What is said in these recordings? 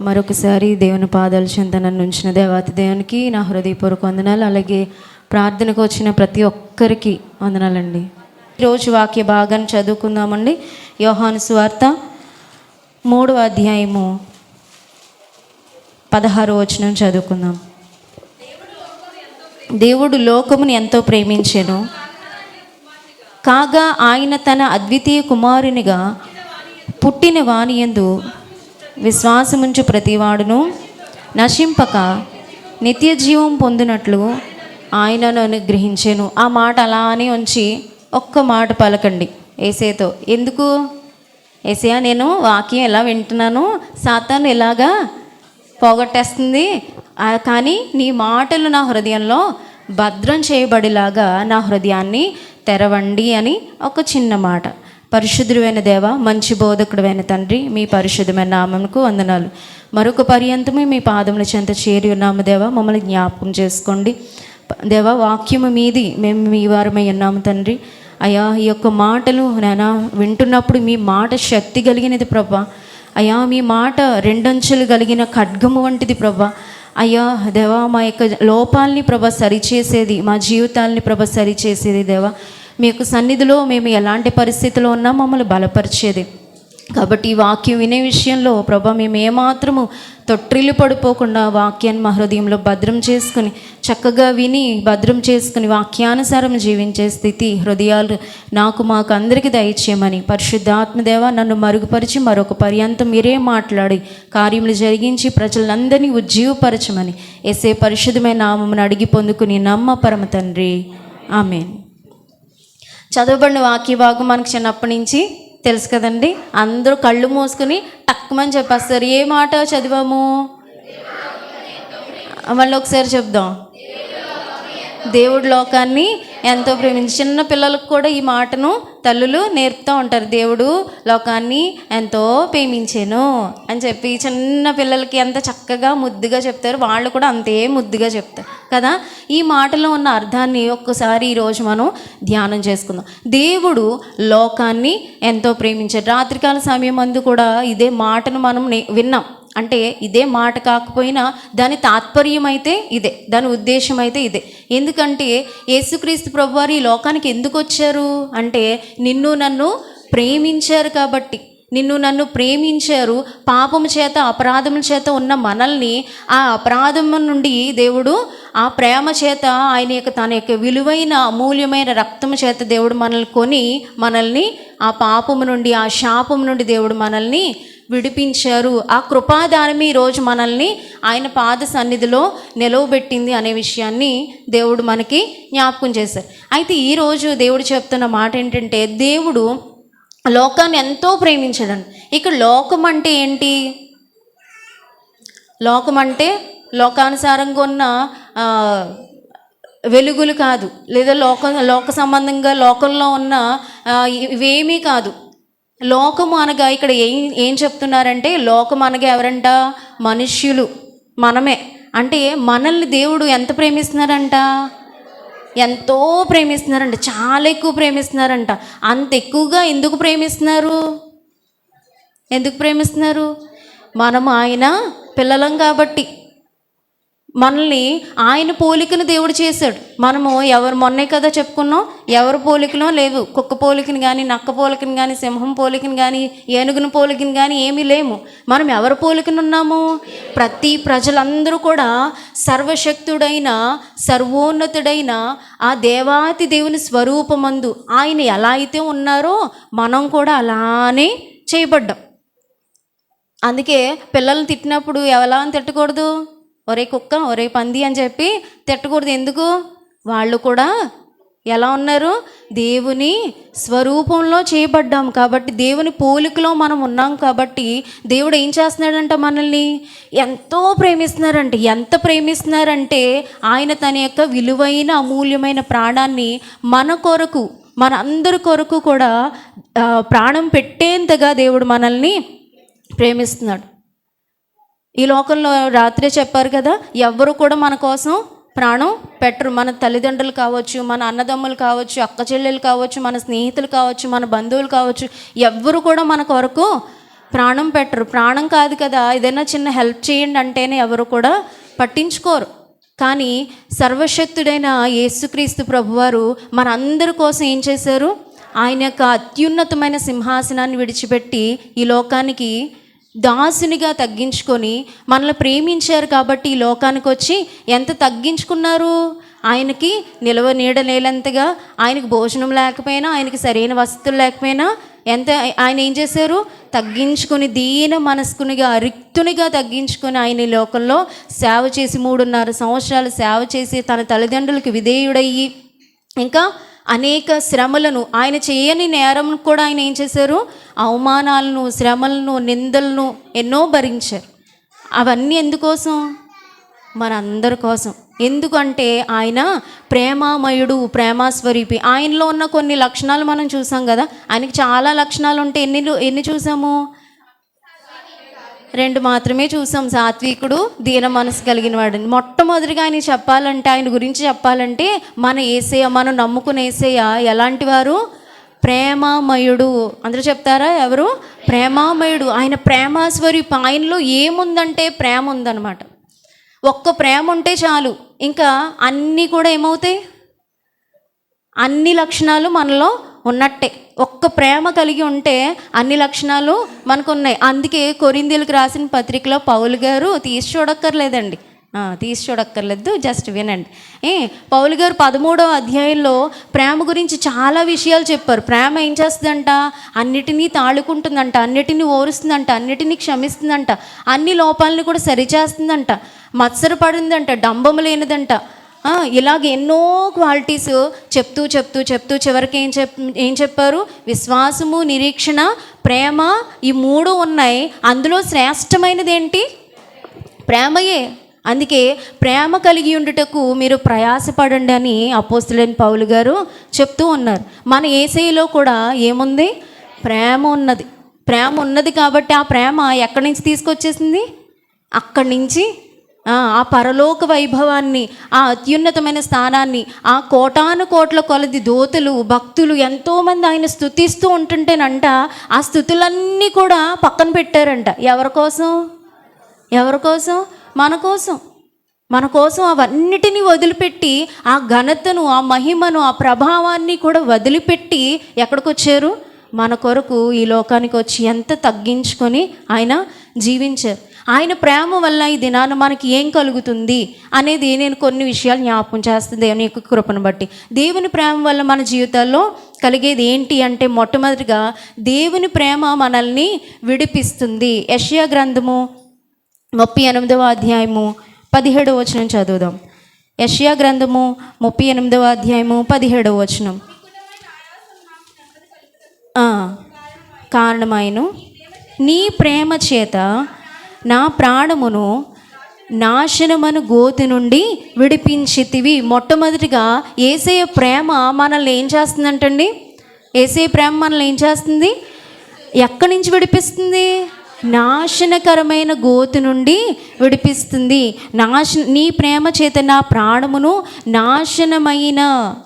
మరొకసారి దేవుని పాదాలు చెంత నన్ను ఉంచిన దేవాతి దేవునికి నా హృదయపూర్వక వందనాలు అలాగే ప్రార్థనకు వచ్చిన ప్రతి ఒక్కరికి వందనాలండి. ఈరోజు వాక్య భాగాన్ని చదువుకుందామండి. యోహాను సువార్త మూడవ అధ్యాయము పదహారు వచనం చదువుకుందాం. దేవుడు లోకముని ఎంతో ప్రేమించెను. కాగా ఆయన తన అద్వితీయ కుమారునిగా పుట్టిన వాణియందు విశ్వాసముంచు ప్రతివాడును నశింపక నిత్య జీవం పొందినట్లు ఆయనను అనుగ్రహించాను. ఆ మాట అలానే ఉంచి ఒక్క మాట పలకండి. ఏసేతో ఎందుకు? ఏసయా నేను వాక్యం ఎలా వింటున్నాను? సాతాను ఎలాగా పోగొట్టేస్తుంది? కానీ నీ మాటలు నా హృదయంలో భద్రం చేయబడిలాగా నా హృదయాన్ని తెరవండి అని ఒక చిన్న మాట. పరిశుద్ధుడైన దేవ మంచి బోధకుడైన తండ్రి మీ పరిశుద్ధమైన నామంకు వందనాలు. మరొక పర్యంతమే మీ పాదముల చెంత చేరి ఉన్నాము దేవ మమ్మల్ని జ్ఞాపకం చేసుకోండి. దేవ వాక్యము మీది మేము మీ వారమై ఉన్నాము తండ్రి. అయ్యా ఈ యొక్క మాటలు నానా వింటున్నప్పుడు మీ మాట శక్తి కలిగినది ప్రభా. అయ్యా మీ మాట రెండంచెలు కలిగిన ఖడ్గము వంటిది ప్రభా. అయ్యా దేవా మా యొక్క లోపాలని ప్రభ సరిచేసేది మా జీవితాలని ప్రభ సరిచేసేది దేవా. మీ యొక్క సన్నిధిలో మేము ఎలాంటి పరిస్థితిలో ఉన్నా మమ్మల్ని బలపరిచేది. కాబట్టి ఈ వాక్యం వినే విషయంలో ప్రభా మేము ఏమాత్రము తొట్టిల్లు పడిపోకుండా వాక్యాన్ని మా హృదయంలో భద్రం చేసుకుని చక్కగా విని భద్రం చేసుకుని వాక్యానుసారం జీవించే స్థితి హృదయాలు నాకు మాకు అందరికీ దయచేయమని పరిశుద్ధాత్మదేవ నన్ను మరుగుపరిచి మరొక పర్యంతం మీరే మాట్లాడి కార్యములు జరిగించి ప్రజలందరినీ ఉజ్జీవపరచమని ఎసే పరిశుద్ధమైన నామమును అడిగి పొందుకుని నమ్మ పరమ తండ్రి. ఆమెన్. చదవబడిన వాక్య భాగం మనకు చిన్నప్పటి నుంచి తెలుసు కదండి. అందరూ కళ్ళు మూసుకుని టక్కుమని చెప్పేస్తారు. ఏ మాట చదివాము? మళ్ళీ ఒకసారి చెప్దాం. దేవుడి లోకాన్ని ఎంతో ప్రేమించి చిన్న పిల్లలకు కూడా ఈ మాటను తల్లులు నేర్పుతూ ఉంటారు. దేవుడు లోకాన్ని ఎంతో ప్రేమించాను అని చెప్పి చిన్న పిల్లలకి ఎంత చక్కగా ముద్దుగా చెప్తారు. వాళ్ళు కూడా అంతే ముద్దుగా చెప్తారు. కదా? ఈ మాటలో ఉన్న అర్థాన్ని ఒక్కసారి ఈరోజు మనం ధ్యానం చేసుకుందాం. దేవుడు లోకాన్ని ఎంతో ప్రేమించారు రాత్రికాల సమయం అందు కూడా ఇదే మాటను మనం నే- విన్నాం. అంటే ఇదే మాట కాకపోయినా దాని తాత్పర్యం అయితే ఇదే దాని ఉద్దేశం అయితే ఇదే. ఎందుకంటే యేసుక్రీస్తు ప్రభువారు ఈ లోకానికి ఎందుకు వచ్చారు? అంటే నిన్ను నన్ను ప్రేమించారు కాబట్టి నిన్ను నన్ను ప్రేమించారు. పాపము చేత అపరాధముల చేత ఉన్న మనల్ని ఆ అపరాధము నుండి దేవుడు ఆ ప్రేమ చేత ఆయన యొక్క తన యొక్క విలువైన అమూల్యమైన రక్తము చేత దేవుడు మనల్ని కొని మనల్ని ఆ పాపము నుండి ఆ శాపము నుండి దేవుడు మనల్ని విడిపించారు. ఆ కృపాదానమే ఈరోజు మనల్ని ఆయన పాద సన్నిధిలో నిలవబెట్టింది అనే విషయాన్ని దేవుడు మనకి జ్ఞాపకం చేశారు. అయితే ఈరోజు దేవుడు చెప్తున్న మాట ఏంటంటే దేవుడు లోకాన్ని ఎంతో ప్రేమించాడండి ఇక్కడ లోకం అంటే ఏంటి? లోకం అంటే లోకానుసారంగా ఉన్న వెలుగులు కాదు. లేదా లోక లోక సంబంధంగా లోకంలో ఉన్న ఇవేమీ కాదు. లోకము అనగా ఇక్కడ ఏం ఏం చెప్తున్నారంటే లోకం అనగా ఎవరంట? మనుష్యులు. మనమే. అంటే మనల్ని దేవుడు ఎంత ప్రేమిస్తున్నారంట? ఎంతో ప్రేమిస్తున్నారంట. చాలా ఎక్కువ ప్రేమిస్తున్నారంట. అంత ఎక్కువగా ఎందుకు ప్రేమిస్తున్నారు? ఎందుకు ప్రేమిస్తున్నారు? మనము ఆయన పిల్లలం కాబట్టి. మనల్ని ఆయన పోలికను దేవుడు చేశాడు. మనము ఎవరు మొన్నే కదా చెప్పుకున్నాం? ఎవరు పోలికలో లేవు. కుక్క పోలికని కానీ నక్క పోలికని కానీ సింహం పోలికని కానీ ఏనుగుని పోలికని కానీ ఏమీ లేము. మనం ఎవరి పోలికను ఉన్నాము? ప్రతి ప్రజలందరూ కూడా సర్వశక్తుడైన సర్వోన్నతుడైన ఆ దేవాతి దేవుని స్వరూపమందు ఆయన ఎలా అయితే ఉన్నారో మనం కూడా అలానే చేయబడ్డాం. అందుకే పిల్లల్ని తిట్టినప్పుడు ఎలా అని తిట్టకూడదు? ఒరే కుక్క ఒరే పంది అని చెప్పి తిట్టకూడదు. ఎందుకు? వాళ్ళు కూడా ఎలా ఉన్నారు? దేవుని స్వరూపంలో చేయబడ్డాం కాబట్టి దేవుని పోలికలో మనం ఉన్నాం కాబట్టి దేవుడు ఏం చేస్తున్నాడంట మనల్ని? ఎంతో ప్రేమిస్తున్నారంటే. ఎంత ప్రేమిస్తున్నారంటే ఆయన తన యొక్క విలువైన అమూల్యమైన ప్రాణాన్ని మన కొరకు మన అందరి కొరకు కూడా ప్రాణం పెట్టేంతగా దేవుడు మనల్ని ప్రేమిస్తున్నాడు. ఈ లోకంలో రాత్రే చెప్పారు కదా ఎవ్వరు కూడా మన కోసం ప్రాణం పెట్టరు. మన తల్లిదండ్రులు కావచ్చు మన అన్నదమ్ములు కావచ్చు అక్క చెల్లెలు కావచ్చు మన స్నేహితులు కావచ్చు మన బంధువులు కావచ్చు ఎవ్వరు కూడా మన కొరకు ప్రాణం పెట్టరు. ప్రాణం కాదు కదా ఏదైనా చిన్న హెల్ప్ చేయండి అంటేనే ఎవరు కూడా పట్టించుకోరు. కానీ సర్వశక్తుడైన యేసుక్రీస్తు ప్రభువారు మనందరి కోసం ఏం చేశారు? ఆయన యొక్క అత్యున్నతమైన సింహాసనాన్ని విడిచిపెట్టి ఈ లోకానికి దాసునిగా తగ్గించుకొని మనల్ని ప్రేమించారు కాబట్టి ఈ లోకానికి వచ్చి ఎంత తగ్గించుకున్నారు? ఆయనకి నిలవ నీడ ఆయనకు భోజనం లేకపోయినా ఆయనకి సరైన వసతులు లేకపోయినా ఎంత ఆయన ఏం చేశారు? తగ్గించుకుని దీన మనస్కునిగా రిక్తునిగా తగ్గించుకొని ఆయన ఈ లోకంలో సేవ చేసి మూడున్నర సంవత్సరాలు సేవ చేసి తన తల్లిదండ్రులకు విధేయుడయ్యి ఇంకా అనేక శ్రమలను ఆయన చేయని నేరం కూడా ఆయన ఏం చేశారు? అవమానాలను శ్రమలను నిందలను ఎన్నో భరించారు. అవన్నీ ఎందుకోసం? మనందరి కోసం. ఎందుకంటే ఆయన ప్రేమామయుడు ప్రేమాస్వరూపి. ఆయనలో ఉన్న కొన్ని లక్షణాలు మనం చూసాం కదా. ఆయనకి చాలా లక్షణాలు ఉంటే ఎన్ని ఎన్ని చూసాము? రెండు మాత్రమే చూసాం. సాత్వికుడు దీన మనసు కలిగిన వాడని మొట్టమొదటిగా ఆయన చెప్పాలంటే ఆయన గురించి చెప్పాలంటే మన ఏసయ్య మనం నమ్ముకున్న ఏసయ్య ఎలాంటి వారు? ప్రేమామయుడు. అందరూ చెప్తారా? ఎవరు? ప్రేమామయుడు. ఆయన ప్రేమాస్వరూపం ఆయనలో ఏముందంటే ప్రేమ ఉందన్నమాట. ఒక్క ప్రేమ ఉంటే చాలు. ఇంకా అన్నీ కూడా ఏమవుతాయి? అన్ని లక్షణాలు మనలో ఉన్నట్టే. ఒక్క ప్రేమ కలిగి ఉంటే అన్ని లక్షణాలు మనకు ఉన్నాయి అందుకే కొరిందీలకు రాసిన పత్రికలో పౌలు గారు తీసి చూడక్కర్లేదండి. తీసి చూడక్కర్లేదు జస్ట్ వినండి. ఏ పౌలు గారు పదమూడవ అధ్యాయంలో ప్రేమ గురించి చాలా విషయాలు చెప్పారు. ప్రేమ ఏం చేస్తుందంట? అన్నిటినీ తాళుకుంటుందంట అన్నిటినీ ఓరుస్తుందంట అన్నిటినీ క్షమిస్తుందంట అన్ని లోపాలని కూడా సరిచేస్తుందంట. మత్సరపడిందంట డంబము లేనిదంట. ఇలాగ ఎన్నో క్వాలిటీస్ చెప్తూ చెప్తూ చెప్తూ చివరికి ఏం చెప్ ఏం చెప్పారు? విశ్వాసము నిరీక్షణ ప్రేమ ఈ మూడు ఉన్నాయి. అందులో శ్రేష్టమైనది ఏంటి ప్రేమయే. అందుకే ప్రేమ కలిగి ఉండుటకు మీరు ప్రయాసపడండి అని అపోస్తులైన పౌలు గారు చెప్తూ ఉన్నారు. మన ఏసైలో కూడా ఏముంది? ప్రేమ ఉన్నది. ప్రేమ ఉన్నది కాబట్టి ఆ ప్రేమ ఎక్కడి నుంచి తీసుకొచ్చేసింది? అక్కడి నుంచి ఆ పరలోక వైభవాన్ని ఆ అత్యున్నతమైన స్థానాన్ని ఆ కోటాను కోట్ల కొలది దోతలు భక్తులు ఎంతోమంది ఆయన స్థుతిస్తూ ఉంటుంటేనంట ఆ స్థుతులన్నీ కూడా పక్కన పెట్టారంట. ఎవరి కోసం? ఎవరి కోసం? మన కోసం. మన కోసం అవన్నిటినీ వదిలిపెట్టి ఆ ఘనతను ఆ మహిమను ఆ ప్రభావాన్ని కూడా వదిలిపెట్టి ఎక్కడికి వచ్చారు మన కొరకు ఈ లోకానికి వచ్చి ఎంత తగ్గించుకొని ఆయన జీవించారు. ఆయన ప్రేమ వల్ల ఈ దినాన మనకి ఏం కలుగుతుంది అనేది నేను కొన్ని విషయాలు జ్ఞాపకం చేస్తుంది. దేవుని యొక్క కృపను బట్టి దేవుని ప్రేమ వల్ల మన జీవితాల్లో కలిగేది ఏంటి అంటే మొట్టమొదటిగా దేవుని ప్రేమ మనల్ని విడిపిస్తుంది. యష్యా గ్రంథము ముప్పై ఎనిమిదవ అధ్యాయము పదిహేడవ వచనం చదువుదాం. యష్యా గ్రంథము ముప్పై ఎనిమిదవ అధ్యాయము పదిహేడవ వచనం. కారణమైన నీ ప్రేమ చేత నా ప్రాణమును నాశనమను గోతి నుండి విడిపించితివి. మొట్టమొదటిగా ఏసయ ప్రేమ మనల్ని ఏం చేస్తుందంటండి? ఏసయ ప్రేమ మనల్ని ఏం చేస్తుంది? ఎక్కడి నుంచి విడిపిస్తుంది? నాశనకరమైన గోతు నుండి విడిపిస్తుంది. నాశ నీ ప్రేమ చేత నా ప్రాణమును నాశనమైన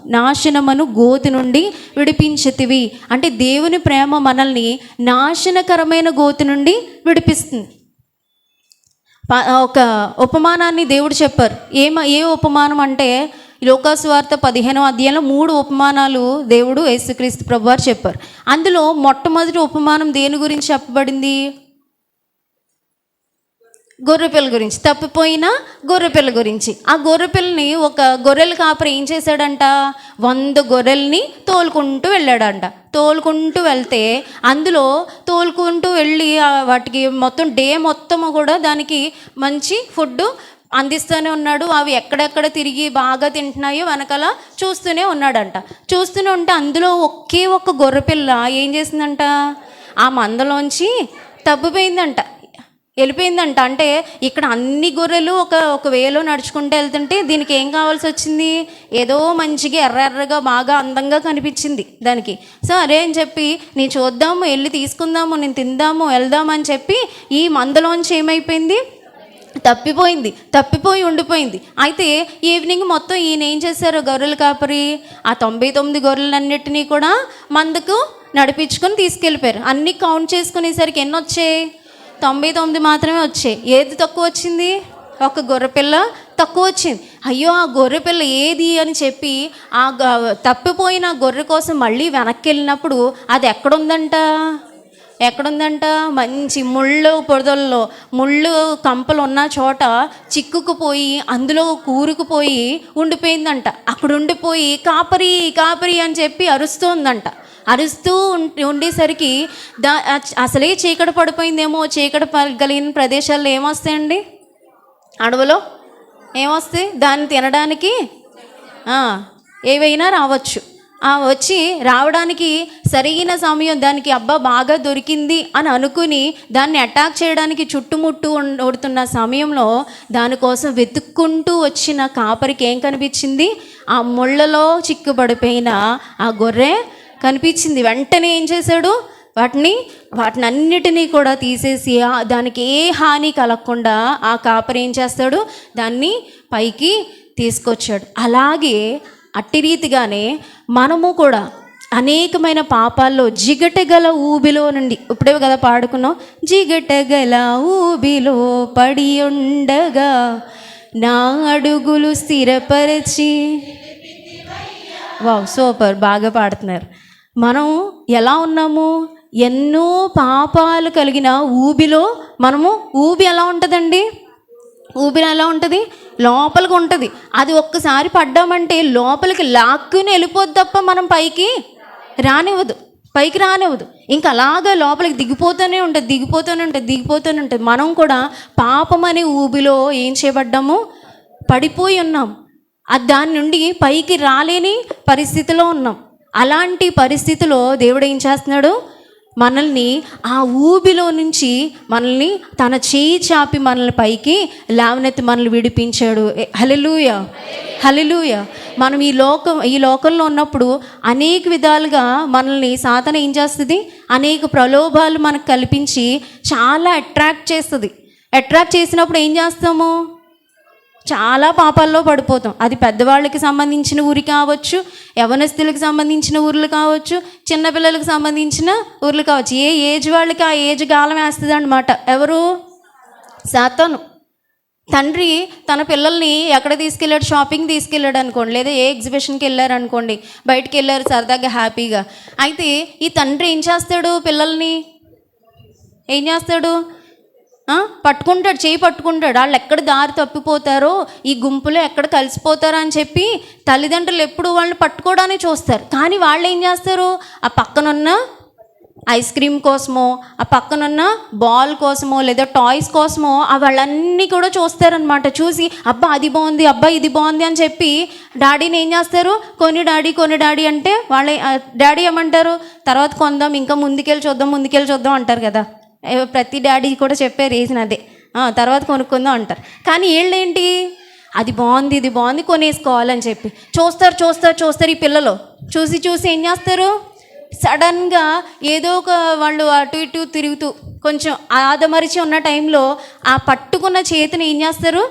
నాశనమను గోతి నుండి విడిపించితివి. అంటే దేవుని ప్రేమ మనల్ని నాశనకరమైన గోతి నుండి విడిపిస్తుంది. ఒక ఉపమానాన్ని దేవుడు చెప్పారు. ఏమ ఏ ఉపమానం అంటే లోకాసువార్త పదిహేనో అధ్యాయంలో మూడు ఉపమానాలు దేవుడు యేసుక్రీస్తు ప్రభువారు చెప్పారు. అందులో మొట్టమొదటి ఉపమానం దేని గురించి చెప్పబడింది? గొర్రెపిల్ల గురించి. తప్పిపోయిన గొర్రెపిల్ల గురించి. ఆ గొర్రెపిల్లని ఒక గొర్రెల కాపరి ఏం చేశాడంట? వంద గొర్రెల్ని తోలుకుంటూ వెళ్ళాడంట. తోలుకుంటూ వెళ్తే అందులో తోలుకుంటూ వెళ్ళి వాటికి మొత్తం డే మొత్తము కూడా దానికి మంచి ఫుడ్ అందిస్తూనే ఉన్నాడు. అవి ఎక్కడెక్కడ తిరిగి బాగా తింటున్నాయో వెనకాల చూస్తూనే ఉన్నాడంట. చూస్తూనే ఉంటే అందులో ఒకే ఒక్క గొర్రెపిల్ల ఏం చేసిందంట? ఆ మందలోంచి తప్పిపోయిందంట. వెళ్ళిపోయిందంట. అంటే ఇక్కడ అన్ని గొర్రెలు ఒక ఒక వేలో నడుచుకుంటూ వెళ్తుంటే దీనికి ఏం కావాల్సి వచ్చింది? ఏదో మంచిగా ఎర్ర ఎర్రగా బాగా అందంగా కనిపించింది దానికి. సో అరే అని చెప్పి నీ చూద్దాము వెళ్ళి తీసుకుందాము నేను తిందాము వెళ్దాము అని చెప్పి ఈ మందలోంచి ఏమైపోయింది? తప్పిపోయింది. తప్పిపోయి ఉండిపోయింది. అయితే ఈవినింగ్ మొత్తం ఈయన ఏం చేశారు గొర్రెల కాపరి? ఆ తొంభై తొమ్మిది గొర్రెలన్నిటినీ కూడా మందుకు నడిపించుకొని తీసుకెళ్ళిపోయారు. అన్నీ కౌంట్ చేసుకునేసరికి ఎన్ని వచ్చాయి తొంభై తొమ్మిది మాత్రమే వచ్చాయి. ఏది తక్కువ వచ్చింది? ఒక గొర్రెపిల్ల తక్కువ వచ్చింది. అయ్యో ఆ గొర్రెపిల్ల ఏది అని చెప్పి ఆ గ- తప్పిపోయిన గొర్రె కోసం మళ్ళీ వెనక్కి వెళ్ళినప్పుడు అది ఎక్కడుందంట? ఎక్కడుందంట? మంచి ముళ్ళు పొదల్లో ముళ్ళు కంపలు ఉన్న చోట చిక్కుకుపోయి అందులో కూరుకుపోయి ఉండిపోయిందంట. అక్కడ ఉండిపోయి కాపరి కాపరి అని చెప్పి అరుస్తోందంట. అరుస్తూ ఉండేసరికి దా అసలే చీకటి పడిపోయిందేమో చీకటి పడగలిగిన ప్రదేశాల్లో ఏమొస్తాయండి? అడవిలో ఏమొస్తాయి? దాన్ని తినడానికి ఏవైనా రావచ్చు. ఆ వచ్చి రావడానికి సరైన సమయం దానికి అబ్బా బాగా దొరికింది అని అనుకుని దాన్ని అటాక్ చేయడానికి చుట్టుముట్టు ఉడుతున్న సమయంలో దానికోసం వెతుక్కుంటూ వచ్చిన కాపరికి ఏం కనిపించింది? ఆ ముళ్ళలో చిక్కుబడిపోయిన ఆ గొర్రె కనిపించింది. వెంటనే ఏం చేశాడు? వాటిని వాటిని అన్నిటినీ కూడా తీసేసి దానికి ఏ హాని కలగకుండా ఆ కాపరి ఏం చేస్తాడు? దాన్ని పైకి తీసుకొచ్చాడు. అలాగే అట్టి రీతిగానే మనము కూడా అనేకమైన పాపాల్లో జిగటగల ఊబిలో నుండి ఇప్పుడే కదా పాడుకున్నాం జిగటగల ఊబిలో పడి ఉండగా నా అడుగులు స్థిరపరిచి వావ్ సూపర్ బాగా పాడుతున్నారు. మనం ఎలా ఉన్నాము? ఎన్నో పాపాలు కలిగిన ఊబిలో మనము ఊబి ఎలా ఉంటుందండి? ఊబి ఎలా ఉంటుంది? లోపలికి ఉంటుంది. అది ఒక్కసారి పడ్డామంటే లోపలికి లాక్కుని వెళ్ళిపోద్ది తప్ప మనం పైకి రానివ్వదు. పైకి రానివ్వదు. ఇంకా అలాగా లోపలికి దిగిపోతూనే ఉంటుంది దిగిపోతూనే ఉంటుంది దిగిపోతూనే ఉంటుంది. మనం కూడా పాపం అనే ఊబిలో ఏం చేయబడ్డాము? పడిపోయి ఉన్నాం. అది దాని నుండి పైకి రాలేని పరిస్థితిలో ఉన్నాం. అలాంటి పరిస్థితిలో దేవుడు ఏం చేస్తున్నాడు? మనల్ని ఆ ఊబిలో నుంచి మనల్ని తన చేయి చాపి మనల్ని పైకి లేవనెత్తి మనల్ని విడిపించాడు. హలెలూయ హలెలూయ మనం ఈ లోకం ఈ లోకంలో ఉన్నప్పుడు అనేక విధాలుగా మనల్ని సాధన ఏం చేస్తుంది? అనేక ప్రలోభాలు మనకు కల్పించి చాలా అట్రాక్ట్ చేస్తుంది. అట్రాక్ట్ చేసినప్పుడు ఏం చేస్తాము? చాలా పాపాల్లో పడిపోతాం. అది పెద్దవాళ్ళకి సంబంధించిన ఊరి కావచ్చు యవనస్తులకు సంబంధించిన ఊర్లు కావచ్చు చిన్నపిల్లలకు సంబంధించిన ఊర్లు కావచ్చు. ఏ ఏజ్ వాళ్ళకి ఆ ఏజ్ గాలం వేస్తుంది అనమాట ఎవరు? శాతను తండ్రి తన పిల్లల్ని ఎక్కడ తీసుకెళ్ళాడు? షాపింగ్ తీసుకెళ్ళాడు అనుకోండి లేదా ఏ ఎగ్జిబిషన్కి వెళ్ళారు అనుకోండి బయటికి వెళ్ళారు సరదాగా హ్యాపీగా. అయితే ఈ తండ్రి ఏం చేస్తాడు పిల్లల్ని? ఏం చేస్తాడు? పట్టుకుంటాడు చేయి పట్టుకుంటాడు. వాళ్ళు ఎక్కడ దారి తప్పిపోతారో ఈ గుంపులో ఎక్కడ కలిసిపోతారో అని చెప్పి తల్లిదండ్రులు ఎప్పుడు వాళ్ళని పట్టుకోవడానికి చూస్తారు. కానీ వాళ్ళు ఏం చేస్తారు? ఆ పక్కనున్న ఐస్ క్రీమ్ కోసమో ఆ పక్కనున్న బాల్ కోసమో లేదా టాయ్స్ కోసమో వాళ్ళన్నీ కూడా చూస్తారనమాట చూసి అబ్బా అది బాగుంది అబ్బా ఇది బాగుంది అని చెప్పి డాడీని ఏం చేస్తారు? కొని డాడీ కొని డాడీ అంటే వాళ్ళ డాడీ ఏమంటారు? తర్వాత కొందాం ఇంకా ముందుకెళ్ళి చూద్దాం ముందుకెళ్ళి చూద్దాం అంటారు కదా. ప్రతి డాడీ కూడా చెప్పే రీజన్ అదే. తర్వాత కొనుక్కుందాం అంటారు. కానీ వీళ్ళేంటి? అది బాగుంది ఇది బాగుంది కొనేసుకోవాలని చెప్పి. చూస్తారు చూస్తారు చూస్తారు ఈ పిల్లలు. చూసి చూసి ఏం చేస్తారు? సడన్గా ఏదో ఒక వాళ్ళు అటు ఇటు తిరుగుతూ కొంచెం ఆదమరిచి ఉన్న టైంలో ఆ పట్టుకున్న చేతిని ఏం చేస్తారు?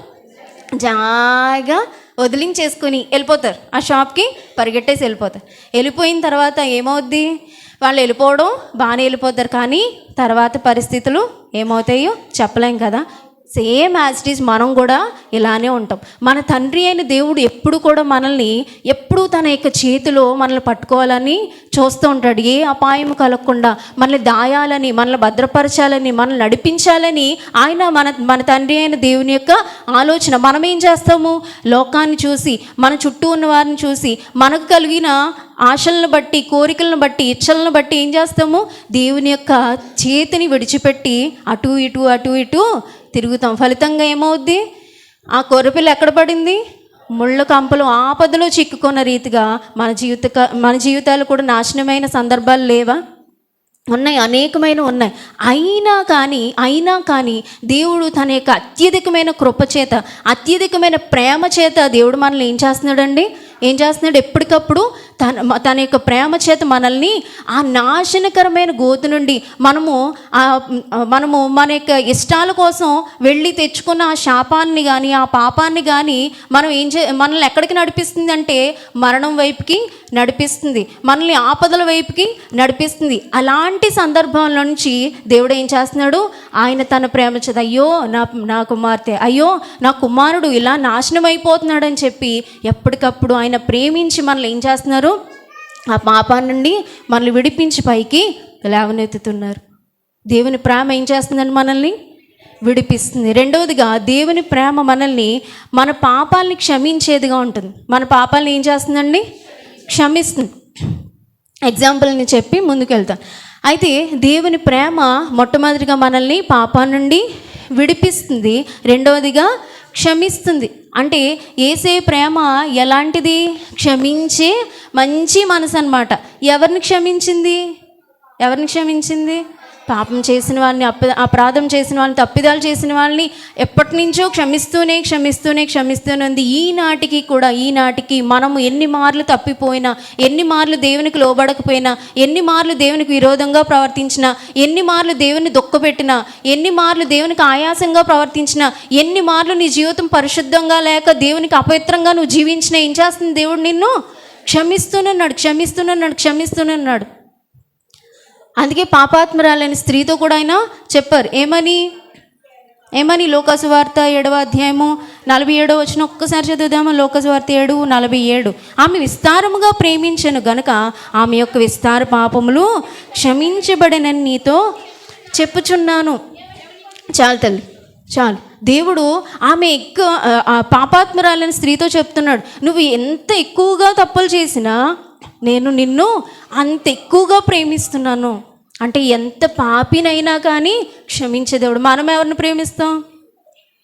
జాగా వదిలించేసుకుని వెళ్ళిపోతారు. ఆ షాప్కి పరిగెట్టేసి వెళ్ళిపోతారు. వెళ్ళిపోయిన తర్వాత ఏమవుద్ది? వాళ్ళు వెళ్ళిపోవడం బాగానే వెళ్ళిపోతారు. కానీ తర్వాత పరిస్థితులు ఏమవుతాయో చెప్పలేం కదా. సేమ్ యాజ్ ఇట్ ఈజ్ మనం కూడా ఇలానే ఉంటాం. మన తండ్రి అయిన దేవుడు ఎప్పుడు కూడా మనల్ని ఎప్పుడూ తన యొక్క చేతిలో మనల్ని పట్టుకోవాలని చూస్తూ ఉంటాడు. ఏ అపాయం కలగకుండా మనల్ని దాయాలని మనల్ని భద్రపరచాలని మనల్ని నడిపించాలని ఆయన మన మన తండ్రి అయిన దేవుని యొక్క ఆలోచన. మనం ఏం చేస్తాము? లోకాన్ని చూసి మన చుట్టూ ఉన్న వారిని చూసి మనకు కలిగిన ఆశలను బట్టి కోరికలను బట్టి ఇచ్చలను బట్టి ఏం చేస్తాము? దేవుని యొక్క చేతిని విడిచిపెట్టి అటు ఇటు అటు ఇటు తిరుగుతాం. ఫలితంగా ఏమవుద్ది? ఆ కొరపిల్ల ఎక్కడ పడింది? ముళ్ళ కంపలు ఆపదలో చిక్కుకున్న రీతిగా మన జీవిత మన జీవితాలు కూడా నాశనమైన సందర్భాలు లేవా? ఉన్నాయి అనేకమైన ఉన్నాయి. అయినా కానీ అయినా కానీ దేవుడు తన యొక్క అత్యధికమైన కృప చేత అత్యధికమైన ప్రేమ చేత దేవుడు మనల్ని ఏం చేస్తున్నాడండి? ఏం చేస్తున్నాడు? ఎప్పటికప్పుడు తన తన యొక్క ప్రేమ చేత మనల్ని ఆ నాశనకరమైన గోతు నుండి మనము మనము మన యొక్క ఇష్టాల కోసం వెళ్ళి తెచ్చుకున్న ఆ శాపాన్ని కానీ ఆ పాపాన్ని కానీ మనం ఏం చే మనల్ని ఎక్కడికి నడిపిస్తుంది అంటే మరణం వైపుకి నడిపిస్తుంది. మనల్ని ఆపదల వైపుకి నడిపిస్తుంది. అలాంటి సందర్భాల నుంచి దేవుడు ఏం చేస్తున్నాడు? ఆయన తన ప్రేమ చేత అయ్యో నా నా కుమార్తె అయ్యో నా కుమారుడు ఇలా నాశనం అయిపోతున్నాడని చెప్పి ఎప్పటికప్పుడు ఆయన ప్రేమించి మనల్ని ఏం చేస్తున్నారు? ఆ పాపాన్ని నుండి మనల్ని విడిపించి పైకి లేవనెత్తుతున్నారు. దేవుని ప్రేమ ఏం చేస్తుందండి మనల్ని? విడిపిస్తుంది. రెండవదిగా దేవుని ప్రేమ మనల్ని మన పాపాలని క్షమించేదిగా ఉంటుంది. మన పాపాలను ఏం చేస్తుందండి? క్షమిస్తుంది. ఎగ్జాంపుల్ని చెప్పి ముందుకు వెళ్తాను అయితే దేవుని ప్రేమ మొట్టమొదటిగా మనల్ని పాపం నుండి విడిపిస్తుంది. రెండవదిగా క్షమిస్తుంది. అంటే ఏసే ప్రేమ ఎలాంటిది? క్షమించే మంచి మనసు అనమాట ఎవరిని క్షమించింది? ఎవరిని క్షమించింది? పాపం చేసిన వాళ్ళని అప అపరాధం చేసిన వాళ్ళని తప్పిదాలు చేసిన వాళ్ళని ఎప్పటి నుంచో క్షమిస్తూనే క్షమిస్తూనే క్షమిస్తూనే ఉంది. ఈనాటికి కూడా ఈనాటికి మనము ఎన్ని మార్లు తప్పిపోయినా ఎన్ని మార్లు దేవునికి లోబడకపోయినా ఎన్ని మార్లు దేవునికి విరోధంగా ప్రవర్తించినా ఎన్ని మార్లు దేవుని దుఃఖపెట్టినా ఎన్ని మార్లు దేవునికి ఆయాసంగా ప్రవర్తించినా ఎన్ని మార్లు నీ జీవితం పరిశుద్ధంగా లేక దేవునికి అపవిత్రంగా నువ్వు జీవించినా ఏం చేస్తుంది దేవుడు నిన్ను? క్షమిస్తూనన్నాడు క్షమిస్తూనన్నాడు క్షమిస్తూనన్నాడు అందుకే పాపాత్మరాలైన స్త్రీతో కూడా ఆయన చెప్పారు ఏమని? ఏమని? లోకసువార్త ఏడవ అధ్యాయము నలభై ఏడో వచ్చిన ఒక్కసారి చదువుదామా? లోకసువార్త ఏడు నలభై ఏడు. ఆమె విస్తారముగా ప్రేమించను గనుక ఆమె యొక్క విస్తార పాపములు క్షమించబడినని నీతో చెప్పుచున్నాను. చాలు తల్లి చాలు. దేవుడు ఆమె ఎక్కువ ఆ- పాపాత్మరాలని స్త్రీతో చెప్తున్నాడు నువ్వు ఎంత ఎక్కువగా తప్పులు చేసినా నేను నిన్ను అంత ఎక్కువగా ప్రేమిస్తున్నాను. అంటే ఎంత పాపినైనా కానీ క్షమించే దేవుడు. మనం ఎవరిని ప్రేమిస్తాం?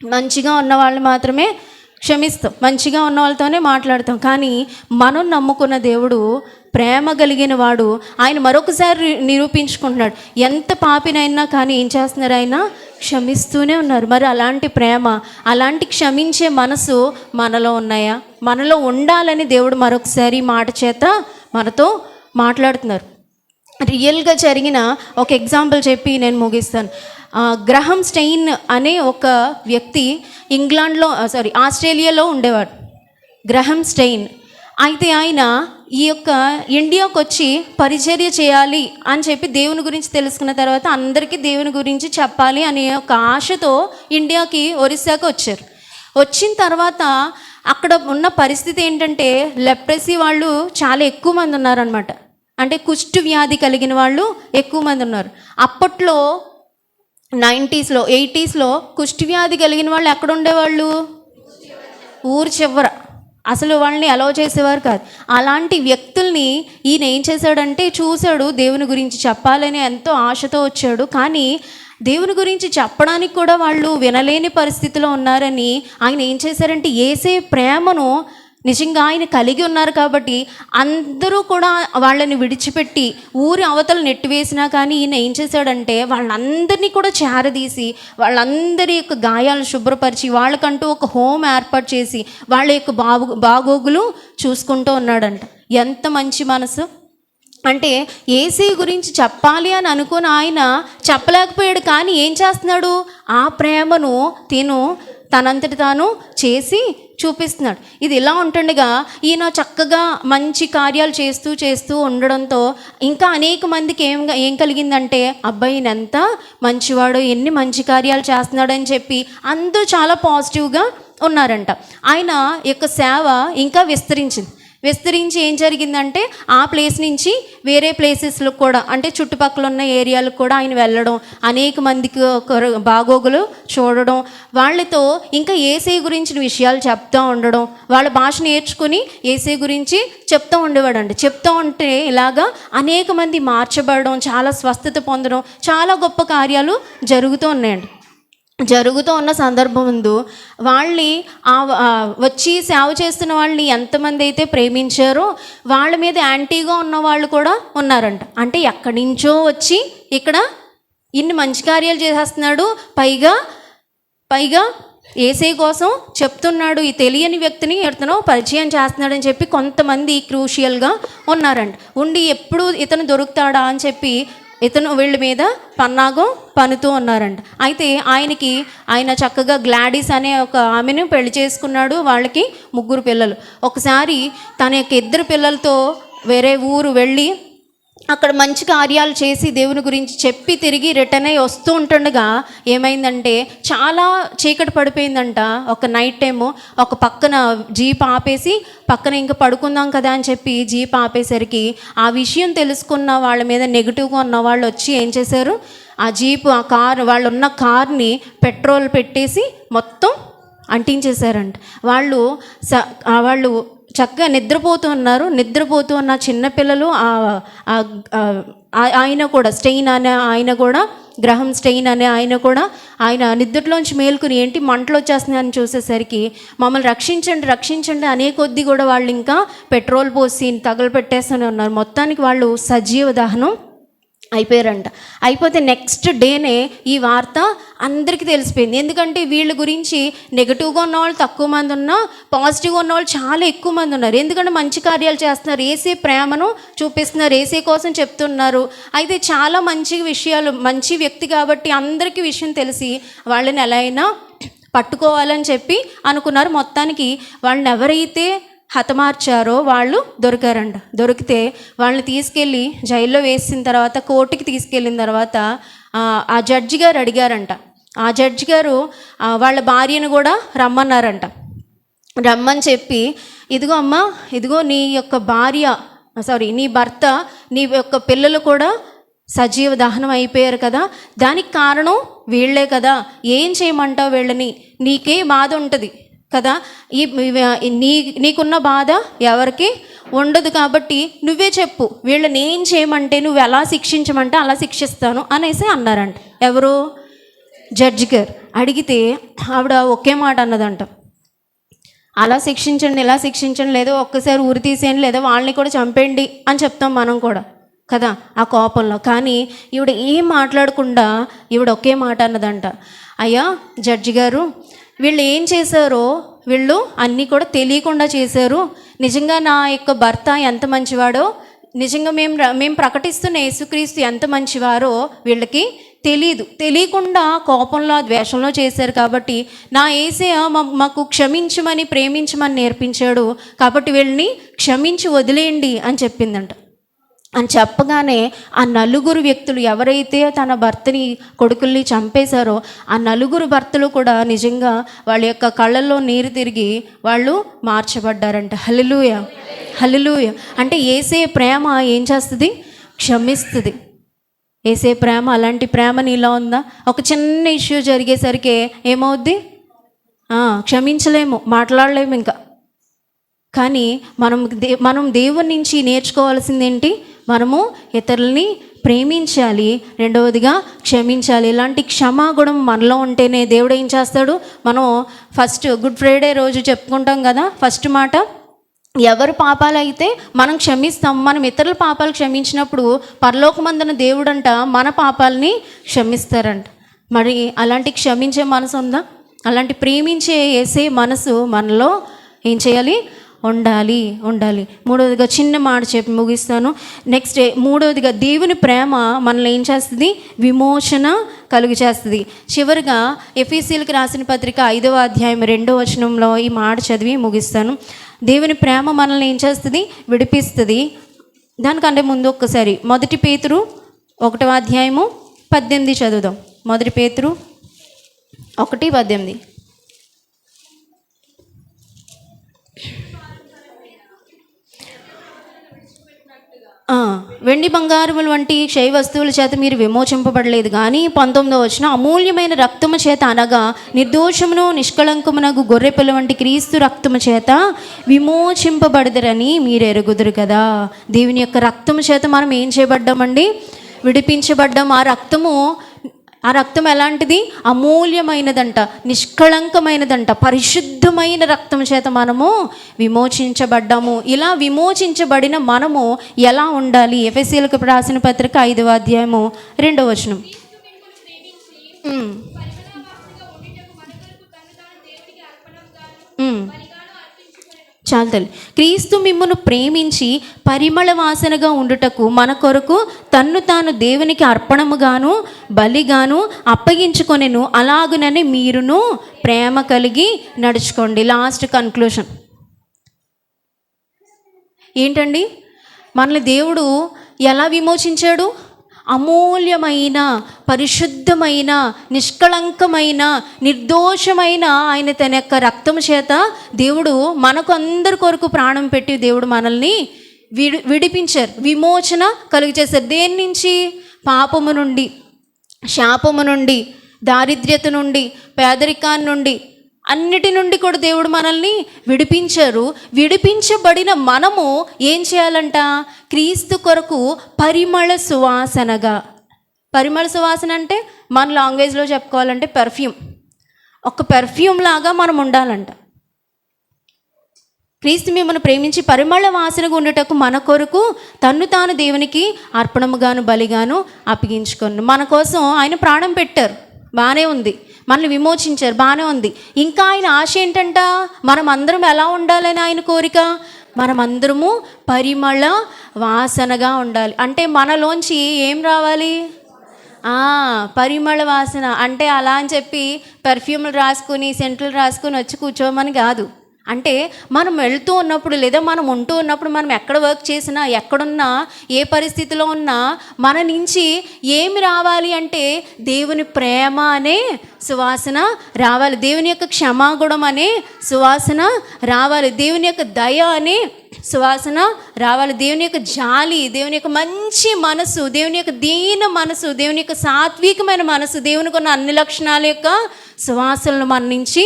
మంచిగా ఉన్న వాళ్ళని మాత్రమే క్షమిస్తాం. మంచిగా ఉన్న వాళ్ళతోనే మాట్లాడతాం. కానీ మనం నమ్ముకున్న దేవుడు ప్రేమ కలిగిన వాడు ఆయన మరొకసారి నిరూపించుకుంటున్నాడు. ఎంత పాపినైనా కానీ ఏం చేస్తున్నారు ఆయన? క్షమిస్తూనే ఉన్నారు. మరి అలాంటి ప్రేమ అలాంటి క్షమించే మనసు మనలో ఉన్నాయా? మనలో ఉండాలని దేవుడు మరొకసారి ఈ మాట చేత మనతో మాట్లాడుతున్నారు. రియల్గా జరిగిన ఒక ఎగ్జాంపుల్ చెప్పి నేను ముగిస్తాను. గ్రహం స్టెయిన్ అనే ఒక వ్యక్తి ఇంగ్లాండ్లో సారీ ఆస్ట్రేలియాలో ఉండేవాడు. గ్రహం స్టెయిన్. అయితే ఆయన ఈ యొక్క ఇండియాకు వచ్చి పరిచర్య చేయాలి అని చెప్పి దేవుని గురించి తెలుసుకున్న తర్వాత అందరికీ దేవుని గురించి చెప్పాలి అనే ఒక ఆశతో ఇండియాకి ఒరిస్సాకి వచ్చారు. వచ్చిన తర్వాత అక్కడ ఉన్న పరిస్థితి ఏంటంటే లెప్రసీ వాళ్ళు చాలా ఎక్కువ మంది ఉన్నారనమాట అంటే కుష్టు వ్యాధి కలిగిన వాళ్ళు ఎక్కువ మంది ఉన్నారు. అప్పట్లో నైంటీస్లో ఎయిటీస్లో కుష్టి వ్యాధి కలిగిన వాళ్ళు ఎక్కడ ఉండేవాళ్ళు? ఊరు చివర. అసలు వాళ్ళని అలౌ చేసేవారు కాదు. అలాంటి వ్యక్తుల్ని ఈయన ఏం చేశాడంటే చూశాడు దేవుని గురించి చెప్పాలని ఎంతో ఆశతో వచ్చాడు. కానీ దేవుని గురించి చెప్పడానికి కూడా వాళ్ళు వినలేని పరిస్థితిలో ఉన్నారని ఆయన ఏం చేశారంటే ఏసే ప్రేమను నిజంగా ఆయన కలిగి ఉన్నారు కాబట్టి అందరూ కూడా వాళ్ళని విడిచిపెట్టి ఊరి అవతల నెట్టివేసినా కానీ ఈయన ఏం చేశాడంటే వాళ్ళందరినీ కూడా చేరదీసి వాళ్ళందరి యొక్క గాయాలను శుభ్రపరిచి వాళ్ళకంటూ ఒక హోమ్ ఏర్పాటు చేసి వాళ్ళ యొక్క బాగు బాగోగులు చూసుకుంటూ ఉన్నాడంట. ఎంత మంచి మనసు? అంటే ఏసీ గురించి చెప్పాలి అని అనుకుని ఆయన చెప్పలేకపోయాడు. కానీ ఏం చేస్తున్నాడు? ఆ ప్రేమను తిను తనంతటి తాను చేసి చూపిస్తున్నాడు. ఇది ఇలా ఉంటుండగా ఈయన చక్కగా మంచి కార్యాలు చేస్తూ చేస్తూ ఉండడంతో ఇంకా అనేక మందికి ఏం ఏం కలిగిందంటే అబ్బాయి ఈయన ఎంత మంచివాడు ఎన్ని మంచి కార్యాలు చేస్తున్నాడని చెప్పి అందరూ చాలా పాజిటివ్గా ఉన్నారంట. ఆయన యొక్క సేవ ఇంకా విస్తరించింది. విస్తరించి ఏం జరిగిందంటే ఆ ప్లేస్ నుంచి వేరే ప్లేసెస్లో కూడా అంటే చుట్టుపక్కల ఉన్న ఏరియాలకు కూడా ఆయన వెళ్ళడం అనేక మందికి బాగోగులు చూడడం వాళ్ళతో ఇంకా ఏసీ గురించిన విషయాలు చెప్తూ ఉండడం వాళ్ళ భాష నేర్చుకుని ఏసీ గురించి చెప్తూ ఉండేవాడండి. చెప్తూ ఉంటే ఇలాగా అనేక మంది మార్చబడడం చాలా స్వస్థత పొందడం చాలా గొప్ప కార్యాలు జరుగుతూ ఉన్నాయండి. జరుగుతూ ఉన్న సందర్భం ముందు వాళ్ళని ఆ వచ్చి సేవ చేస్తున్న వాళ్ళని ఎంతమంది అయితే ప్రేమించారో వాళ్ళ మీద యాంటీగా ఉన్న వాళ్ళు కూడా ఉన్నారంట. అంటే ఎక్కడి నుంచో వచ్చి ఇక్కడ ఇన్ని మంచి కార్యాలు చేసేస్తున్నాడు. పైగా పైగా ఏసై కోసం చెప్తున్నాడు. ఈ తెలియని వ్యక్తిని ఇతను పరిచయం చేస్తున్నాడని చెప్పి కొంతమంది క్రూషియల్గా ఉన్నారంట. ఉండి ఎప్పుడు ఇతను దొరుకుతాడా అని చెప్పి ఇతను వీళ్ళ మీద పన్నాగం పనుతూ ఉన్నారంట. అయితే ఆయనకి ఆయన చక్కగా గ్లాడీస్ అనే ఒక ఆమెను పెళ్ళి చేసుకున్నాడు వాళ్ళకి ముగ్గురు పిల్లలు. ఒకసారి తన యొక్క ఇద్దరు పిల్లలతో వేరే ఊరు వెళ్ళి అక్కడ మంచి కార్యాలు చేసి దేవుని గురించి చెప్పి తిరిగి రిటర్న్ అయ్యి వస్తూ ఉంటుండగా ఏమైందంటే చాలా చీకటి పడిపోయిందంట. ఒక నైట్ టైము ఒక పక్కన జీప్ ఆపేసి పక్కన ఇంకా పడుకుందాం కదా అని చెప్పి జీప్ ఆపేసరికి ఆ విషయం తెలుసుకున్న వాళ్ళ మీద నెగిటివ్గా ఉన్న వాళ్ళు వచ్చి ఏం చేశారు? ఆ జీప్ ఆ కార్ వాళ్ళు ఉన్న కార్ని పెట్రోల్ పెట్టేసి మొత్తం అంటించేశారంట. వాళ్ళు స వాళ్ళు చక్కగా నిద్రపోతూ ఉన్నారు. నిద్రపోతూ ఉన్న చిన్నపిల్లలు ఆయన కూడా స్టెయిన్ అనే ఆయన కూడా గ్రహం స్టెయిన్ అనే ఆయన కూడా ఆయన నిద్రలోంచి మేల్కొని ఏంటి మంటలు వచ్చేస్తున్నాయని చూసేసరికి మమ్మల్ని రక్షించండి రక్షించండి అనే కొద్దీ కూడా వాళ్ళు ఇంకా పెట్రోల్ పోసి తగలపెట్టేస్తూనే ఉన్నారు. మొత్తానికి వాళ్ళు సజీవ దహనం అయిపోయారంట. అయిపోతే నెక్స్ట్ డేనే ఈ వార్త అందరికీ తెలిసిపోయింది. ఎందుకంటే వీళ్ళ గురించి నెగిటివ్గా ఉన్న వాళ్ళు తక్కువ మంది ఉన్నా పాజిటివ్గా ఉన్న వాళ్ళు చాలా ఎక్కువ మంది ఉన్నారు. ఎందుకంటే మంచి కార్యాలు చేస్తున్నారు. ఏసీ ప్రేమను చూపిస్తున్నారు. ఏసీ కోసం చెప్తున్నారు. అయితే చాలా మంచి విషయాలు మంచి వ్యక్తి కాబట్టి అందరికీ విషయం తెలిసి వాళ్ళని ఎలా అయినా పట్టుకోవాలని చెప్పి అనుకున్నారు. మొత్తానికి వాళ్ళని ఎవరైతే హతమార్చారో వాళ్ళు దొరికారంట. దొరికితే వాళ్ళని తీసుకెళ్ళి జైల్లో వేసిన తర్వాత కోర్టుకి తీసుకెళ్ళిన తర్వాత ఆ, జడ్జి గారు అడిగారంట. ఆ జడ్జి గారు వాళ్ళ భార్యను కూడా రమ్మన్నారంట. రమ్మని చెప్పి ఇదిగో అమ్మా ఇదిగో నీ యొక్క భార్య సారీ నీ భర్త నీ యొక్క పిల్లలు కూడా సజీవ దహనం అయిపోయారు కదా. దానికి కారణం వీళ్ళే కదా. ఏం చేయమంటావు వీళ్ళని? నీకే బాధ ఉంటుంది. కదా? ఈ నీ నీకున్న బాధ ఎవరికి ఉండదు కాబట్టి నువ్వే చెప్పు. వీళ్ళని ఏం చేయమంటే నువ్వు ఎలా శిక్షించమంటే అలా శిక్షిస్తాను అనేసి అన్నారంట. ఎవరు? జడ్జి గారు. అడిగితే ఆవిడ ఒకే మాట అన్నదంట. అలా శిక్షించండి ఇలా శిక్షించండి లేదో ఒక్కసారి ఊరి తీసేయండి లేదా వాళ్ళని కూడా చంపేయండి అని చెప్తాం మనం కూడా. కదా? ఆ కోపంలో. కానీ ఈవిడ ఏం మాట్లాడకుండా ఈవిడ ఒకే మాట అన్నదంట. అయ్యా జడ్జి గారు వీళ్ళు ఏం చేశారో వీళ్ళు అన్నీ కూడా తెలియకుండా చేశారు. నిజంగా నా యొక్క భర్త ఎంత మంచివాడో నిజంగా మేము మేము ప్రకటిస్తున్న యేసుక్రీస్తు ఎంత మంచివారో వీళ్ళకి తెలియదు తెలియకుండా కోపంలో ద్వేషంలో చేశారు కాబట్టి నా ఏసే మాకు క్షమించమని ప్రేమించమని నేర్పించాడు కాబట్టి వీళ్ళని క్షమించి వదిలేయండి అని చెప్పిందంట. అని చెప్పగానే ఆ నలుగురు వ్యక్తులు ఎవరైతే తన భర్తని కొడుకుల్ని చంపేశారో ఆ నలుగురు భర్తలు కూడా నిజంగా వాళ్ళ యొక్క కళ్ళల్లో నీరు తిరిగి వాళ్ళు మార్చబడ్డారంట. హలిలూయ హలిలూయ అంటే ఏసే ప్రేమ ఏం చేస్తుంది? క్షమిస్తుంది. ఏసే ప్రేమ అలాంటి ప్రేమ నీలో ఉందా? ఒక చిన్న ఇష్యూ జరిగేసరికి ఏమవుద్ది? క్షమించలేము మాట్లాడలేము ఇంకా. కానీ మనం దే మనం దేవుని నుంచి నేర్చుకోవాల్సింది ఏంటి మనము ఇతరుల్ని ప్రేమించాలి రెండవదిగా క్షమించాలి. ఇలాంటి క్షమాగుణం మనలో ఉంటేనే దేవుడు ఏం చేస్తాడు? మనం ఫస్ట్ గుడ్ ఫ్రైడే రోజు చెప్పుకుంటాం కదా ఫస్ట్ మాట ఎవరు పాపాలు అయితే మనం క్షమిస్తాం మనం ఇతరుల పాపాలు క్షమించినప్పుడు పరలోకమందన దేవుడంట మన పాపాలని క్షమిస్తారంట. మరి అలాంటి క్షమించే మనసు ఉందా? అలాంటి ప్రేమించే వేసే మనసు మనలో ఏం చేయాలి? ఉండాలి ఉండాలి. మూడవదిగా చిన్న మాట చెప్పి ముగిస్తాను. నెక్స్ట్ మూడవదిగా దేవుని ప్రేమ మనల్ని ఏం చేస్తుంది? విమోచన కలుగు చేస్తుంది. చివరిగా ఎఫీసీలకు రాసిన పత్రిక ఐదవ అధ్యాయం రెండవ వచనంలో ఈ మాట చదివి ముగిస్తాను. దేవుని ప్రేమ మనల్ని ఏం చేస్తుంది? విడిపిస్తుంది. దానికంటే ముందు ఒక్కసారి మొదటి పేతురు ఒకటవ అధ్యాయము పద్దెనిమిది చదువుదాం. మొదటి పేతురు ఒకటి పద్దెనిమిది. వెండి బంగారముల వంటి క్షయ వస్తువుల చేత మీరు విమోచింపబడలేదు కానీ పంతొమ్మిదో వచ్చిన అమూల్యమైన రక్తము చేత అనగా నిర్దోషమును నిష్కళంకమునకు గొర్రెపిల్ల వంటి క్రీస్తు రక్తము చేత విమోచింపబడదరని మీరు ఎరుగుదురు కదా. దేవుని యొక్క రక్తము చేత మనం ఏం చేయబడ్డామండి? విడిపించబడ్డాం. ఆ రక్తము ఆ రక్తం ఎలాంటిది? అమూల్యమైనదంట నిష్కళంకమైనదంట పరిశుద్ధమైన రక్తం చేత మనము విమోచించబడ్డాము. ఇలా విమోచించబడిన మనము ఎలా ఉండాలి? ఎఫ్ఎస్సీలకు రాసిన పత్రిక ఐదవ అధ్యాయము రెండవ వచనం. ఉమ్. ఉమ్. చాలు తల్లి క్రీస్తు మిమ్మను ప్రేమించి పరిమళ వాసనగా ఉండుటకు మన కొరకు తన్ను తాను దేవునికి అర్పణముగాను బలిగాను అప్పగించుకొనెను అలాగునని మీరును ప్రేమ కలిగి నడుచుకోండి. లాస్ట్ కన్క్లూషన్ ఏంటండి? మనల్ని దేవుడు ఎలా విమోచించాడు? అమూల్యమైన పరిశుద్ధమైన నిష్కళంకమైన నిర్దోషమైన ఆయన తన యొక్క రక్తం చేత దేవుడు మనకు అందరి కొరకు ప్రాణం పెట్టి దేవుడు మనల్ని విడి విడిపించారు. విమోచన కలుగు చేశారు దేని నుంచి? పాపము నుండి శాపము నుండి దారిద్ర్యత నుండి పేదరికాన్ని నుండి అన్నిటి నుండి కూడా దేవుడు మనల్ని విడిపించారు. విడిపించబడిన మనము ఏం చేయాలంట? క్రీస్తు కొరకు పరిమళ సువాసనగా. పరిమళ సువాసన అంటే మన లాంగ్వేజ్లో చెప్పుకోవాలంటే పెర్ఫ్యూమ్ ఒక పెర్ఫ్యూమ్ లాగా మనం ఉండాలంట. క్రీస్తు మిమ్మల్ని ప్రేమించి పరిమళ వాసనగా ఉండేటకు మన కొరకు తన్ను తాను దేవునికి అర్పణముగాను బలిగాను అప్పగించుకున్నాను మన కోసం ఆయన ప్రాణం పెట్టారు. బాగానే ఉంది. మనల్ని విమోచించారు. బాగానే ఉంది. ఇంకా ఆయన ఆశ ఏంటంట? మనం అందరం ఎలా ఉండాలని ఆయన కోరిక? మనమందరము పరిమళ వాసనగా ఉండాలి. అంటే మనలోంచి ఏం రావాలి? పరిమళ వాసన. అంటే అలా అని చెప్పి పెర్ఫ్యూమ్లు రాసుకుని సెంట్లు రాసుకుని వచ్చి కూర్చోమని కాదు. అంటే మనం వెళ్తూ ఉన్నప్పుడు లేదా మనం ఉంటూ ఉన్నప్పుడు మనం ఎక్కడ వర్క్ చేసినా ఎక్కడున్నా ఏ పరిస్థితిలో ఉన్నా మన నుంచి ఏమి రావాలి అంటే దేవుని ప్రేమ అనే సువాసన రావాలి. దేవుని యొక్క క్షమాగుణం అనే సువాసన రావాలి. దేవుని యొక్క దయ అనే సువాసన రావాలి. దేవుని యొక్క జాలి దేవుని యొక్క మంచి మనసు దేవుని యొక్క దీన మనసు దేవుని యొక్క సాత్వికమైన మనసు దేవునికి ఉన్న అన్ని లక్షణాల యొక్క సువాసనలు మన నుంచి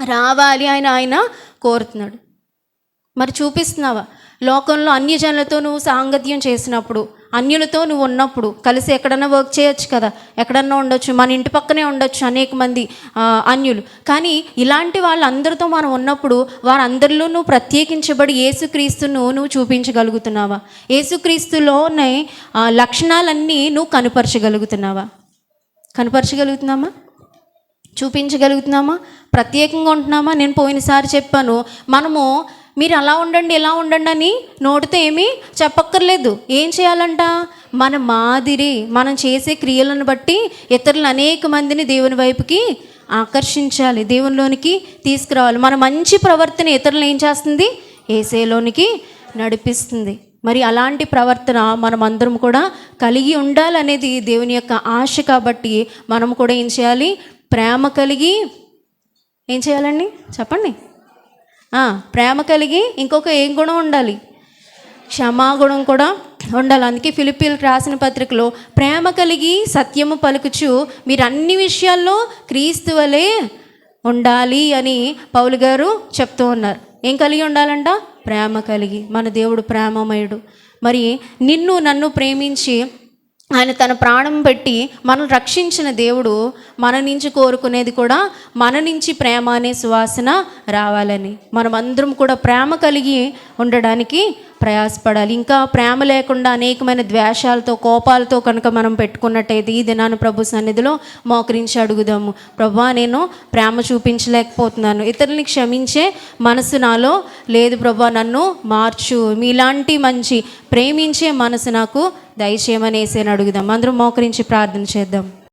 రావాలి ఆయన ఆయన కోరుతున్నాడు. మరి చూపిస్తున్నావా? లోకంలో అన్య జనులతో నువ్వు సాంగత్యం చేసినప్పుడు అన్యులతో నువ్వు ఉన్నప్పుడు కలిసి ఎక్కడన్నా వర్క్ చేయొచ్చు కదా? ఎక్కడన్నా ఉండొచ్చు మన ఇంటి పక్కనే ఉండొచ్చు అనేక మంది అన్యులు. కానీ ఇలాంటి వాళ్ళందరితో మనం ఉన్నప్పుడు వారందరిలో నువ్వు ప్రత్యేకించబడి ఏసుక్రీస్తును నువ్వు చూపించగలుగుతున్నావా? ఏసుక్రీస్తులోనే లక్షణాలన్నీ నువ్వు కనుపరచగలుగుతున్నావా? కనపరచగలుగుతున్నామా? చూపించగలుగుతున్నామా? ప్రత్యేకంగా ఉంటున్నామా? నేను పోయినసారి చెప్పాను మనము మీరు అలా ఉండండి ఇలా ఉండండి అని నోటితో ఏమీ చెప్పక్కర్లేదు. ఏం చేయాలంట? మన మాదిరి మనం చేసే క్రియలను బట్టి ఇతరులు అనేక మందిని దేవుని వైపుకి ఆకర్షించాలి దేవునిలోనికి తీసుకురావాలి. మన మంచి ప్రవర్తన ఇతరులు ఏం చేస్తుంది? ఏసేలోనికి నడిపిస్తుంది. మరి అలాంటి ప్రవర్తన మనం అందరం కూడా కలిగి ఉండాలనేది దేవుని యొక్క ఆశ కాబట్టి మనం కూడా ఏం చేయాలి? ప్రేమ కలిగి ఏం చేయాలండి? చెప్పండి. ప్రేమ కలిగి ఇంకొక ఏం గుణం ఉండాలి? క్షమాగుణం కూడా ఉండాలి. అందుకే ఫిలిపిల్ రాసిన పత్రికలో ప్రేమ కలిగి సత్యము పలుకుచు మీరు అన్ని విషయాల్లో క్రీస్తు వలె ఉండాలి అని పౌలు గారు చెప్తూ ఉన్నారు. ఏం కలిగి ఉండాలంట? ప్రేమ కలిగి. మన దేవుడు ప్రేమమయుడు. మరి నిన్ను నన్ను ప్రేమించి ఆయన తన ప్రాణం పెట్టి మనం రక్షించిన దేవుడు మన నుంచి కోరుకునేది కూడా మన నుంచి ప్రేమ అనే సువాసన రావాలని మనం అందరం కూడా ప్రేమ కలిగి ఉండడానికి ప్రయాసపడాలి. ఇంకా ప్రేమ లేకుండా అనేకమైన ద్వేషాలతో కోపాలతో కనుక మనం పెట్టుకున్నట్టయితే ఈ దినాన్ని ప్రభు సన్నిధిలో మోకరించి అడుగుదాము. ప్రభా నేను ప్రేమ చూపించలేకపోతున్నాను. ఇతరుల్ని క్షమించే మనసు నాలో లేదు ప్రభా నన్ను మార్చు. మీలాంటి మంచి ప్రేమించే మనసు నాకు దయచేయమనేసి అని అడుగుదాం. అందరం మోకరించి ప్రార్థన చేద్దాం.